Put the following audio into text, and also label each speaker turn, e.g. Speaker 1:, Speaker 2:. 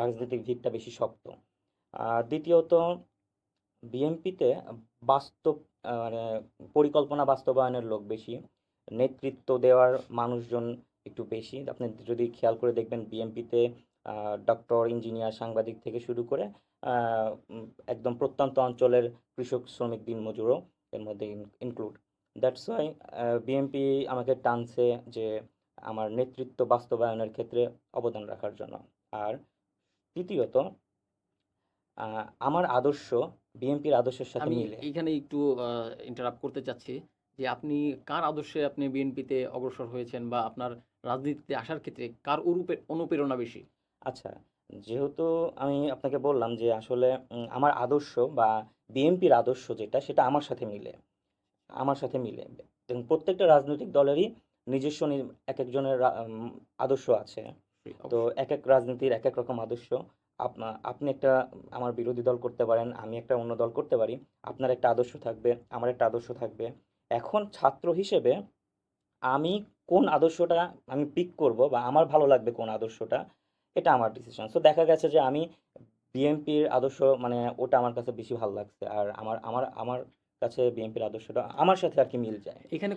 Speaker 1: রাজনৈতিক ভিতটা বেশি শক্ত। দ্বিতীয়ত, বিএনপিতে বাস্তব মানে পরিকল্পনা বাস্তবায়নের লোক বেশি, নেতৃত্ব দেওয়ার মানুষজন একটু বেশি। আপনি যদি খেয়াল করে দেখবেন, বিএনপিতে ডক্টর, ইঞ্জিনিয়ার, সাংবাদিক থেকে শুরু করে একদম প্রত্যন্ত অঞ্চলের কৃষক, শ্রমিক দিনমজুরও এর মধ্যে ইনক্লুড দ্যাটস ওয়াই বিএনপি আমাকে টানছে যে, আমার নেতৃত্ব বাস্তবায়নের ক্ষেত্রে অবদান রাখার জন্য। আর তৃতীয়ত আমার আদর্শ বিএনপির আদর্শের সাথে
Speaker 2: আমি
Speaker 1: মিলে।
Speaker 2: এখানে একটু ইন্টারাপ্ট করতে চাচ্ছি যে আপনি কার আদর্শে আপনি বিএনপিতে অগ্রসর হয়েছেন বা আপনার রাজনীতিতে আসার ক্ষেত্রে কার অনুপে- অনুপ্রেরণা বেশি?
Speaker 1: আচ্ছা যেহেতু আমি আপনাকে বললাম যে আসলে আমার আদর্শ বা বিএনপির আদর্শ যেটা সেটা আমার সাথে মিলে। আমার সাথে মিলে। প্রত্যেকটা রাজনৈতিক দলেরই নিজস্ব এক একজনের আদর্শ আছে। তো এক এক রাজনীতির এক এক রকম আদর্শ। আপনা আপনি একটা আমার বিরোধী দল করতে পারেন আমি একটা অন্য দল করতে পারি। আপনার একটা আদর্শ থাকবে আমার একটা আদর্শ থাকবে। এখন ছাত্র হিসেবে আমি কোন আদর্শটা আমি পিক করব বা আমার ভালো লাগবে কোন আদর্শটা এটা আমার ডিসিশন সো দেখা গেছে যে আমি বিএনপির আদর্শ মানে ওটা আমার কাছে বেশি ভালো লাগছে। আর আমার আমার আমার কাছে বিএনপির আদর্শটা আমার সাথে আর কি মিল যায়।
Speaker 2: এখানে